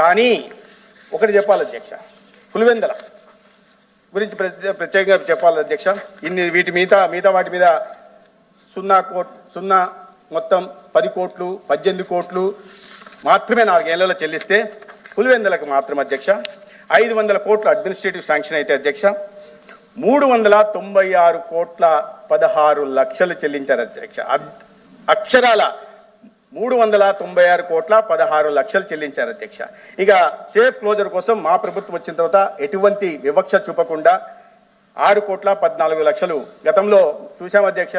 కానీ ఒకటి చెప్పాలి అధ్యక్ష. పులివెందల గురించి ప్రత్యే- ప్రత్యేకంగా చెప్పాలి అధ్యక్ష. ఇన్ని వీటి మిగతా మిగతా వాటి మీద సున్నా కోట్ సున్నా మొత్తం పది కోట్లు పద్దెనిమిది కోట్లు మాత్రమే నాలుగేళ్ళలో చెల్లిస్తే పులివెందులకు మాత్రం అధ్యక్ష. ఐదు వందల కోట్ల అడ్మినిస్ట్రేటివ్ శాంక్షన్ అయితే అధ్యక్ష. మూడు వందల తొంభై ఆరు కోట్ల పదహారు లక్షలు చెల్లించారు అధ్యక్ష. అక్షరాల మూడు వందల తొంభై ఆరు కోట్ల పదహారు లక్షలు చెల్లించారు అధ్యక్ష. ఇక సేఫ్ క్లోజర్ కోసం మా ప్రభుత్వం వచ్చిన తర్వాత ఎటువంటి వివక్ష చూపకుండా ఆరు కోట్ల పద్నాలుగు లక్షలు గతంలో చూశాం అధ్యక్ష.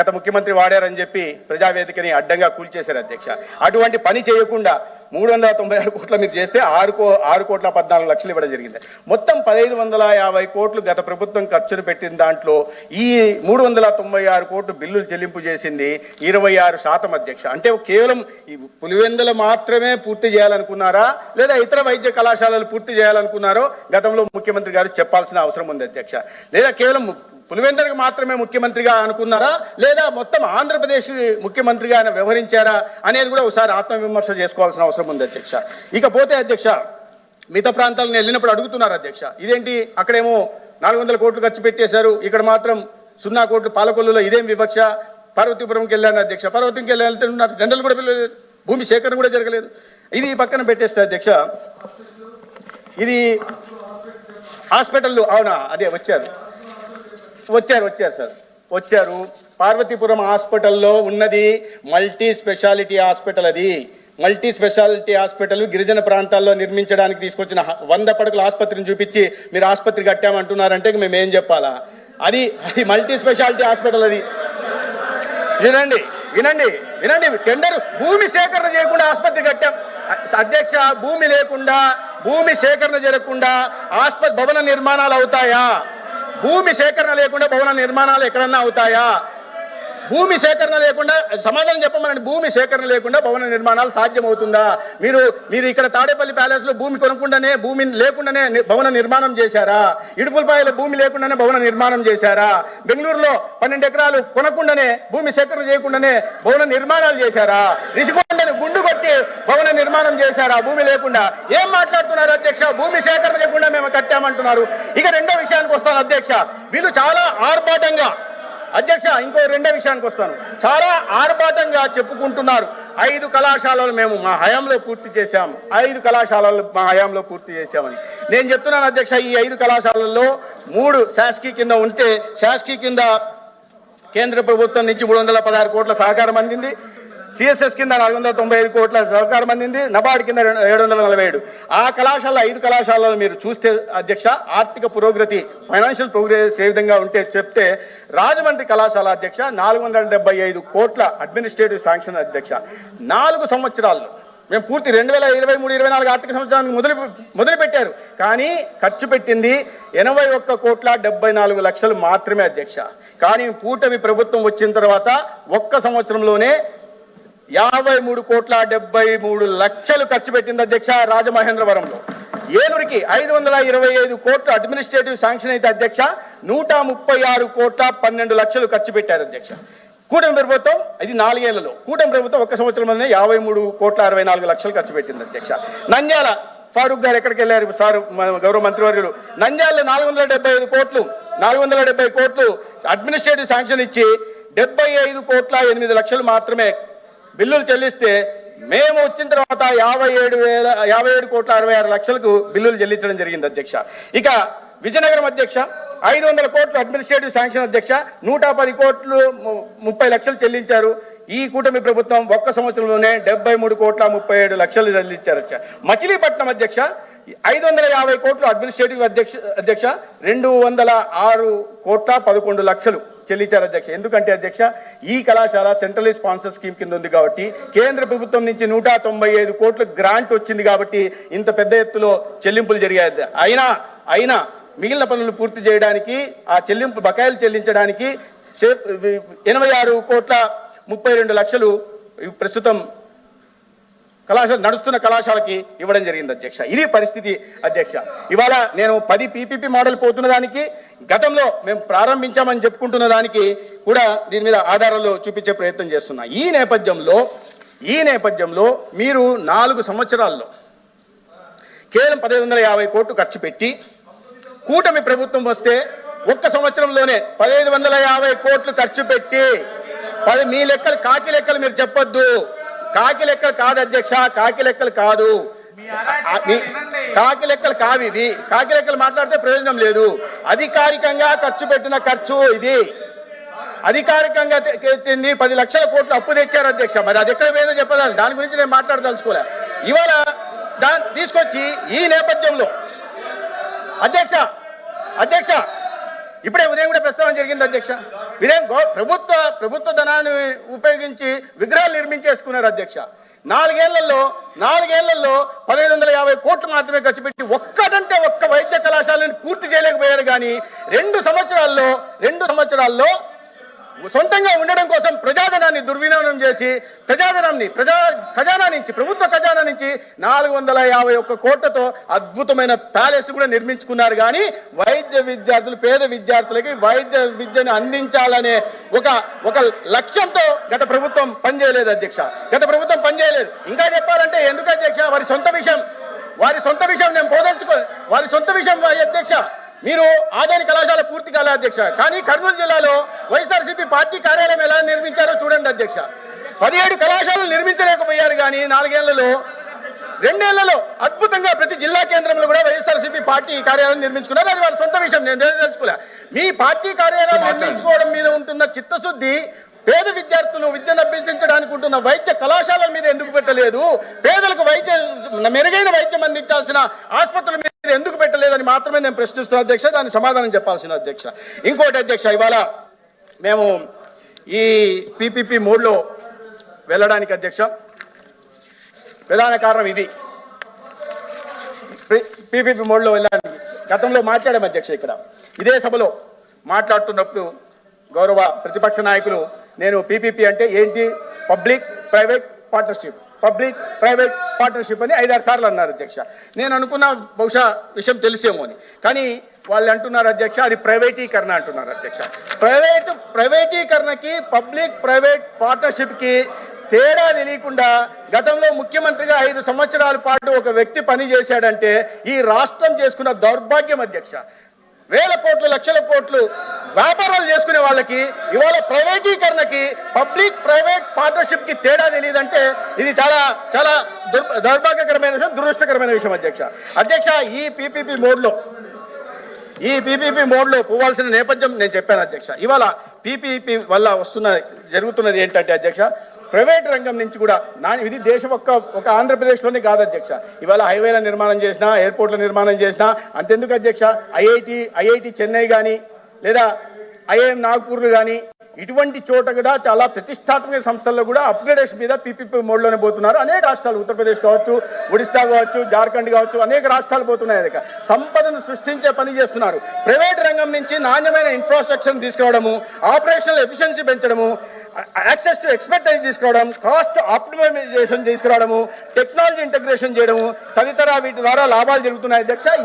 గత ముఖ్యమంత్రి వాడారని చెప్పి ప్రజావేదికని అడ్డంగా కూల్చేశారు అధ్యక్ష. అటువంటి పని చేయకుండా మూడు వందల తొంభై ఆరు కోట్ల మీరు చేస్తే ఆరు కో ఆరు కోట్ల పద్నాలుగు లక్షలు ఇవ్వడం జరిగింది. మొత్తం పదహైదు వందల యాభై కోట్లు గత ప్రభుత్వం ఖర్చును పెట్టిన దాంట్లో ఈ మూడు వందల తొంభై ఆరు కోట్లు బిల్లులు చెల్లింపు చేసింది ఇరవై ఆరు శాతం అధ్యక్ష. అంటే కేవలం ఈ పులివెందుల మాత్రమే పూర్తి చేయాలనుకున్నారా? లేదా ఇతర వైద్య కళాశాలలు పూర్తి చేయాలనుకున్నారో? గతంలో ముఖ్యమంత్రి గారు చెప్పాల్సిన అవసరం ఉంది అధ్యక్ష. లేదా కేవలం పులివెందరికి మాత్రమే ముఖ్యమంత్రిగా అనుకున్నారా? లేదా మొత్తం ఆంధ్రప్రదేశ్ ముఖ్యమంత్రిగా ఆయన వ్యవహరించారా? అనేది కూడా ఒకసారి ఆత్మవిమర్శ చేసుకోవాల్సిన అవసరం ఉంది అధ్యక్ష. ఇకపోతే అధ్యక్ష మిగతా ప్రాంతాలను వెళ్ళినప్పుడు అడుగుతున్నారు అధ్యక్ష. ఇదేంటి? అక్కడేమో నాలుగు వందల కోట్లు ఖర్చు పెట్టేశారు. ఇక్కడ మాత్రం సున్నా కోట్లు పాలకొల్లులో ఇదేం వివక్ష? పార్వతీపురంకి వెళ్ళాను అధ్యక్ష. పార్వతీకి వెళ్ళి వెళ్తున్నారు కూడా పిల్లలేదు భూమి సేకరణ కూడా జరగలేదు. ఇది పక్కన పెట్టేస్తే అధ్యక్ష. ఇది హాస్పిటల్ అవునా? అదే వచ్చారు వచ్చారు వచ్చారు సార్. వచ్చారు. పార్వతీపురం హాస్పిటల్లో ఉన్నది మల్టీ స్పెషాలిటీ హాస్పిటల్ అది. మల్టీ స్పెషాలిటీ హాస్పిటల్ గిరిజన ప్రాంతాల్లో నిర్మించడానికి తీసుకొచ్చిన వంద పడకల ఆసుపత్రిని చూపించి మీరు ఆసుపత్రి కట్టామంటున్నారంటే మేము ఏం చెప్పాలా? అది అది మల్టీ స్పెషాలిటీ హాస్పిటల్ అది. వినండి వినండి వినండి. టెండర్ భూమి సేకరణ చేయకుండా ఆసుపత్రి కట్టాం. అధ్యక్ష భూమి లేకుండా భూమి సేకరణ జరగకుండా ఆసుపత్రి భవన నిర్మాణాలు అవుతాయా? భూమి సేకరణ లేకుండా భవన నిర్మాణాలు ఎక్కడన్నా అవుతాయా? భూమి సేకరణ లేకుండా సమాధానం చెప్పమనండి భూమి సేకరణ లేకుండా భవన నిర్మాణాలు సాధ్యమవుతుందా? మీరు మీరు ఇక్కడ తాడేపల్లి ప్యాలెస్లో భూమి కొనకుండానే భూమి లేకుండానే భవన నిర్మాణం చేశారా? ఇడుపులపాయల భూమి లేకుండానే భవన నిర్మాణం చేశారా? బెంగళూరులో పన్నెండు ఎకరాలు కొనకుండానే భూమి సేకరణ చేయకుండానే భవన నిర్మాణాలు చేశారా? రిషికొండను గుండు కొట్టి భవన నిర్మాణం చేశారా? భూమి లేకుండా. ఏం మాట్లాడుతున్నారు అధ్యక్ష? భూమి సేకరణ లేకుండా మేము కట్టామంటున్నారు. ఇక రెండో విషయానికి వస్తాను అధ్యక్ష. వీళ్ళు చాలా ఆర్భాటంగా అధ్యక్ష ఇంకో రెండో విషయానికి వస్తాను. చాలా ఆర్భాటంగా చెప్పుకుంటున్నారు. ఐదు కళాశాలలు మేము మా హయాంలో పూర్తి చేశాం. ఐదు కళాశాలలు మా హయాంలో పూర్తి చేశామని. నేను చెప్తున్నాను అధ్యక్ష ఈ ఐదు కళాశాలల్లో మూడు శాసకీ కింద ఉంటే శాసకీ కింద కేంద్ర ప్రభుత్వం నుంచి మూడు వందల పదహారు కోట్ల సహకారం అందింది. సిఎస్ఎస్ కింద నాలుగు వందల తొంభై ఐదు కోట్ల సహకారం అందింది నబార్డ్ కింద ఏడు వందల నలభై ఏడు. ఆ కళాశాల ఐదు కళాశాలలో మీరు చూస్తే అధ్యక్ష ఆర్థిక పురోగతి ఫైనాన్షియల్ ప్రోగ్రెస్ ఏ విధంగా ఉంటే చెప్తే రాజమండ్రి కళాశాల అధ్యక్ష నాలుగు వందల డెబ్బై ఐదు కోట్ల అడ్మినిస్ట్రేటివ్ శాంక్షన్ అధ్యక్ష. నాలుగు సంవత్సరాల్లో మేము పూర్తి రెండు వేల ఇరవై మూడు ఇరవై నాలుగు ఆర్థిక సంవత్సరానికి మొదలు మొదలు పెట్టారు కానీ ఖర్చు పెట్టింది ఎనభై ఒక్క కోట్ల డెబ్బై నాలుగు లక్షలు మాత్రమే అధ్యక్ష. కానీ కూటమి ప్రభుత్వం వచ్చిన తర్వాత ఒక్క సంవత్సరంలోనే యాభై మూడు కోట్ల డెబ్బై మూడు లక్షలు ఖర్చు పెట్టింది అధ్యక్ష రాజమహేంద్రవరంలో. ఏలూరికి ఐదు వందల ఇరవై ఐదు కోట్ల అడ్మినిస్ట్రేటివ్ శాంక్షన్ అయితే అధ్యక్ష నూట ముప్పై ఆరు కోట్ల పన్నెండు లక్షలు ఖర్చు పెట్టారు అధ్యక్ష. కూటమి ప్రభుత్వం ఇది నాలుగేళ్ళలో కూటమి ప్రభుత్వం ఒక సంవత్సరంలోనే యాభై మూడు కోట్ల అరవై నాలుగు లక్షలు ఖర్చు పెట్టింది అధ్యక్ష. నంద్యాల ఫారూక్ గారు ఎక్కడికి వెళ్ళారు? సార్ గౌరవ మంత్రివర్యులు. నంద్యాల నాలుగు వందల డెబ్బై ఐదు కోట్లు నాలుగు వందల డెబ్బై కోట్లు అడ్మినిస్ట్రేటివ్ శాంక్షన్ ఇచ్చి డెబ్బై ఐదు కోట్ల ఎనిమిది లక్షలు మాత్రమే బిల్లులు చెల్లిస్తే మేము వచ్చిన తర్వాత యాభై ఏడు వేల యాభై ఏడు కోట్ల అరవై ఆరు లక్షలకు బిల్లులు చెల్లించడం జరిగింది అధ్యక్ష. ఇక విజయనగరం అధ్యక్ష ఐదు వందల కోట్లు అడ్మినిస్ట్రేటివ్ శాంక్షన్ అధ్యక్ష నూట పది కోట్లు ము- ముప్పై లక్షలు చెల్లించారు. ఈ కూటమి ప్రభుత్వం ఒక్క సంవత్సరంలోనే డెబ్బై మూడు కోట్ల ముప్పై ఏడు లక్షలు చెల్లించారు మచిలీపట్నం అధ్యక్ష ఐదు వందల యాభై కోట్లు అడ్మినిస్ట్రేటివ్ అధ్యక్ష అధ్యక్ష రెండు వందల ఆరు కోట్ల పదకొండు లక్షలు. చెల్లించారు అధ్యక్ష. ఎందుకంటే అధ్యక్ష ఈ కళాశాల సెంట్రల్ స్పాన్సర్ స్కీమ్ కింద ఉంది కాబట్టి కేంద్ర ప్రభుత్వం నుంచి నూట తొంభై ఐదు కోట్ల గ్రాంట్ వచ్చింది కాబట్టి ఇంత పెద్ద ఎత్తులో చెల్లింపులు జరిగాయి అయినా అయినా మిగిలిన పనులు పూర్తి చేయడానికి ఆ చెల్లింపు బకాయిలు చెల్లించడానికి ఎనభై ఆరు కోట్ల ముప్పై రెండు లక్షలు ప్రస్తుతం కళాశాల నడుస్తున్న కళాశాలకి ఇవ్వడం జరిగింది అధ్యక్ష. ఇది పరిస్థితి అధ్యక్ష. ఇవాళ నేను పది పీపీపీ మోడల్ పోతున్న దానికి గతంలో మేము ప్రారంభించామని చెప్పుకుంటున్న దానికి కూడా దీని మీద ఆధారాలు చూపించే ప్రయత్నం చేస్తున్నా. ఈ నేపథ్యంలో ఈ నేపథ్యంలో మీరు నాలుగు సంవత్సరాల్లో కేవలం పదిహేను వందల యాభై కోట్లు ఖర్చు పెట్టి కూటమి ప్రభుత్వం వస్తే ఒక్క సంవత్సరంలోనే పదిహేను వందల యాభై కోట్లు ఖర్చు పెట్టి పది మీ లెక్కలు కాకి లెక్కలు మీరు చెప్పొద్దు. కాకి లెక్కలు కాదు అధ్యక్ష కాకి లెక్కలు కాదు. కాకి లెక్కలు కావి ఇవి కాకి లెక్కలు మాట్లాడితే ప్రయోజనం లేదు. అధికారికంగా ఖర్చు పెట్టిన ఖర్చు ఇది. అధికారికంగా తె- ఎత్తింది పది లక్షల కోట్లు అప్పు తెచ్చారు అధ్యక్ష. మరి అది ఎక్కడ పోయిందో చెప్పదాలి దాని గురించి నేను మాట్లాడదలుచుకోలే. ఇవాళ దాన్ని తీసుకొచ్చి ఈ నేపథ్యంలో అధ్యక్ష అధ్యక్ష ఇప్పుడే ఉదయం కూడా ప్రస్తావన జరిగింది అధ్యక్ష. ఉదయం గో- ప్రభుత్వ ప్రభుత్వ ధనాన్ని ఉపయోగించి విగ్రహాలు నిర్మించేసుకున్నారు అధ్యక్ష. నాలుగేళ్ళలో నాలుగేళ్ళలో పదిహేను వందల యాభై కోట్లు మాత్రమే ఖర్చు పెట్టి ఒక్కటంటే ఒక్క వైద్య కళాశాలను పూర్తి చేయలేకపోయారు కానీ రెండు సంవత్సరాల్లో రెండు సంవత్సరాల్లో సొంతంగా ఉండడం కోసం ప్రజాధనాన్ని దుర్వినియోగం చేసి ప్రజాధనాన్ని ప్రజా ఖజానా నుంచి ప్రభుత్వ ఖజానా నుంచి నాలుగు వందల యాభై ఒక్క కోట్లతో అద్భుతమైన ప్యాలెస్ కూడా నిర్మించుకున్నారు. కానీ వైద్య విద్యార్థులు పేద విద్యార్థులకి వైద్య విద్యను అందించాలనే ఒక ఒక లక్ష్యంతో గత ప్రభుత్వం పనిచేయలేదు అధ్యక్ష. గత ప్రభుత్వం పనిచేయలేదు. ఇంకా చెప్పాలంటే ఎందుకు అధ్యక్ష? వారి సొంత విషయం వారి సొంత విషయం నేను పోదలుచుకో వారి సొంత విషయం వారి అధ్యక్ష మీరు ఆదాని కళాశాల పూర్తి కాలే అధ్యక్ష. కానీ కర్నూలు జిల్లాలో వైఎస్ఆర్సీపీ పార్టీ కార్యాలయం ఎలా నిర్మించారో చూడండి అధ్యక్ష. పదిహేడు కళాశాలలు నిర్మించలేకపోయారు కానీ నాలుగేళ్ళలో రెండేళ్ళలో అద్భుతంగా ప్రతి జిల్లా కేంద్రంలో కూడా వైఎస్ఆర్సీపీ పార్టీ కార్యాలయం నిర్మించుకున్నారు. అది వాళ్ళ సొంత విషయం నేను తెలుసుకోలే. మీ పార్టీ కార్యాలయం నిర్మించుకోవడం మీద ఉంటున్న చిత్తశుద్ధి పేద విద్యార్థులు విద్యను అభ్యసించడానికి ఉంటున్న వైద్య కళాశాలల మీద ఎందుకు పెట్టలేదు? పేదలకు వైద్య మెరుగైన వైద్యం అందించాల్సిన ఆసుపత్రుల మీద లేదని మాత్రమే నేను ప్రశ్నిస్తున్నా అధ్యక్ష దానికి సమాధానం చెప్పాల్సిన అధ్యక్ష. ఇంకోటి అధ్యక్ష ఇవాళ మేము ఈ పీపీపీ మోడ్లో వెళ్ళడానికి అధ్యక్ష. ప్రధాన కారణం ఇది. పీపీపీ మోడ్లో వెళ్ళడానికి గతంలో మాట్లాడాము అధ్యక్ష ఇక్కడ. ఇదే సభలో మాట్లాడుతున్నప్పుడు గౌరవ ప్రతిపక్ష నాయకులు నేను పీపీపీ అంటే ఏంటి? Public private partnership public private partnership అని ఐదారు సార్లు అన్నారు అధ్యక్ష. నేను అనుకున్న బహుశా విషయం తెలిసేమో అని. కానీ వాళ్ళు అంటున్నారు అధ్యక్ష అది ప్రైవేటీకరణ అంటున్నారు అధ్యక్ష. ప్రైవేట్ ప్రైవేటీకరణకి పబ్లిక్ ప్రైవేట్ పార్ట్నర్షిప్కి తేడా తెలియకుండా గతంలో ముఖ్యమంత్రిగా ఐదు సంవత్సరాల పాటు ఒక వ్యక్తి పని చేశాడంటే ఈ రాష్ట్రం చేసుకున్న దౌర్భాగ్యం అధ్యక్ష. వేల కోట్లు లక్షల కోట్లు వ్యాపారాలు చేసుకునే వాళ్ళకి ఇవాళ ప్రైవేటీకరణకి పబ్లిక్ ప్రైవేట్ పార్ట్నర్షిప్కి తేడా తెలియదంటే ఇది చాలా చాలా దుర్ దౌర్భాగ్యకరమైన విషయం దురదృష్టకరమైన విషయం అధ్యక్ష. అధ్యక్ష ఈ పీపీపీ మోడ్లో ఈ పీపీపీ మోడ్లో పోవాల్సిన నేపథ్యం నేను చెప్పాను అధ్యక్ష. ఇవాళ పీపీపీ వల్ల వస్తున్న జరుగుతున్నది ఏంటంటే అధ్యక్ష ప్రైవేట్ రంగం నుంచి కూడా నా ఇది దేశం ఒక్క ఒక ఆంధ్రప్రదేశ్లోనే కాదు అధ్యక్ష. ఇవాళ హైవేల నిర్మాణం చేసినా ఎయిర్పోర్ట్ల నిర్మాణం చేసినా అంతెందుకు అధ్యక్ష? ఐఐటి ఐఐటి చెన్నై కానీ లేదా ఐఐఎం నాగ్పూర్లు కానీ ఇటువంటి చోట కూడా చాలా ప్రతిష్టాత్మక సంస్థల్లో కూడా అప్గ్రేడేషన్ మీద పీపీపీ మోడ్లోనే పోతున్నారు. అనేక రాష్ట్రాలు ఉత్తరప్రదేశ్ కావచ్చు ఒడిశా కావచ్చు జార్ఖండ్ కావచ్చు అనేక రాష్ట్రాలు పోతున్నాయి. అదే సంపదను సృష్టించే పని చేస్తున్నారు. ప్రైవేట్ రంగం నుంచి నాణ్యమైన ఇన్ఫ్రాస్ట్రక్చర్ తీసుకురావడము ఆపరేషనల్ ఎఫిషియన్సీ పెంచడము యాక్సెస్ టు ఎక్స్పర్టైజ్ తీసుకురావడం కాస్ట్ ఆప్టిమైజేషన్ తీసుకురావడము టెక్నాలజీ ఇంటగ్రేషన్ చేయడము తదితర వీటి ద్వారా లాభాలు జరుగుతున్నాయి. అధ్యక్ష